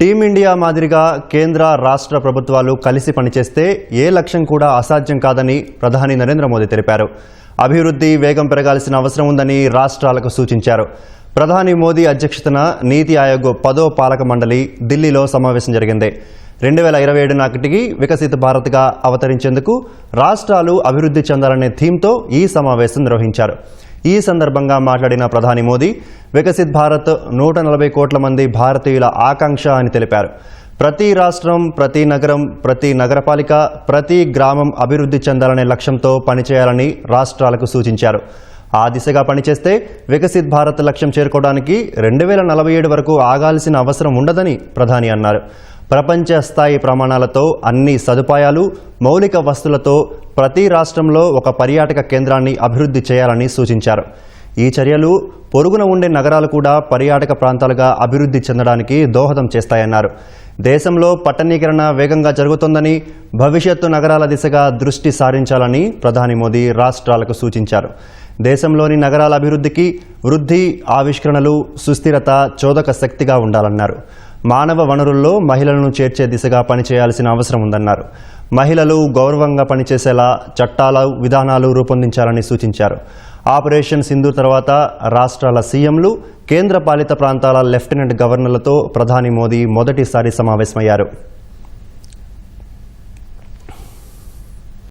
Team India మాదిరిగా కేంద్ర రాష్ట్ర ప్రభుత్వాలు కలిసి పనిచేస్తే ఏ లక్ష్యం కూడా అసాధ్యం కాదని ప్రధాని నరేంద్ర మోదీ తెలిపారు. అభివృద్ధి వేగం పెరగాల్సిన అవసరం ఉందని రాష్ట్రాలకు సూచించారు. ప్రధాని మోదీ అధ్యక్షతన నీతి ఆయోగ్ పదో పాలక మండలి ఢిల్లీలో సమావేశం జరిగింది. రెండు వేల ఇరవై ఏడు నాటికి వికసిత భారత్గా అవతరించేందుకు రాష్ట్రాలు అభివృద్ధి చెందాలనే థీమ్తో ఈ సమావేశం నిర్వహించారు. ఈ సందర్భంగా మాట్లాడిన ప్రధాని మోదీ వికసిత్ భారత్ నూట నలభై కోట్ల మంది భారతీయుల ఆకాంక్ష అని తెలిపారు. ప్రతి రాష్ట్రం ప్రతి నగరం ప్రతి నగరపాలిక ప్రతి గ్రామం అభివృద్ధి చెందాలనే లక్ష్యంతో పనిచేయాలని రాష్ట్రాలకు సూచించారు. ఆ దిశగా పనిచేస్తే వికసిత్ భారత్ లక్ష్యం చేరుకోవడానికి రెండు వేల నలభై ఏడు వరకు ఆగాల్సిన అవసరం ఉండదని ప్రధాని అన్నారు. ప్రపంచ స్థాయి ప్రమాణాలతో అన్ని సదుపాయాలు మౌలిక వస్తువులతో ప్రతి రాష్ట్రంలో ఒక పర్యాటక కేంద్రాన్ని అభివృద్ధి చేయాలని సూచించారు. ఈ చర్యలు పొరుగున ఉండే నగరాలు కూడా పర్యాటక ప్రాంతాలుగా అభివృద్ధి చెందడానికి దోహదం చేస్తాయన్నారు. దేశంలో పట్టణీకరణ వేగంగా జరుగుతోందని భవిష్యత్తు నగరాల దిశగా దృష్టి సారించాలని ప్రధాని మోదీ రాష్ట్రాలకు సూచించారు. దేశంలోని నగరాల అభివృద్ధికి వృద్ధి ఆవిష్కరణలు సుస్థిరత చోదక శక్తిగా ఉండాలన్నారు. మానవ వనరుల్లో మహిళలను చేర్చే దిశగా పనిచేయాల్సిన అవసరం ఉందన్నారు. మహిళలు గౌరవంగా పనిచేసేలా చట్టాలు విధానాలు రూపొందించాలని సూచించారు. ఆపరేషన్ సింధు తర్వాత రాష్ట్రాల సీఎంలు కేంద్ర పాలిత ప్రాంతాల లెఫ్టినెంట్ గవర్నర్లతో ప్రధాని మోదీ మొదటిసారి సమావేశమయ్యారు.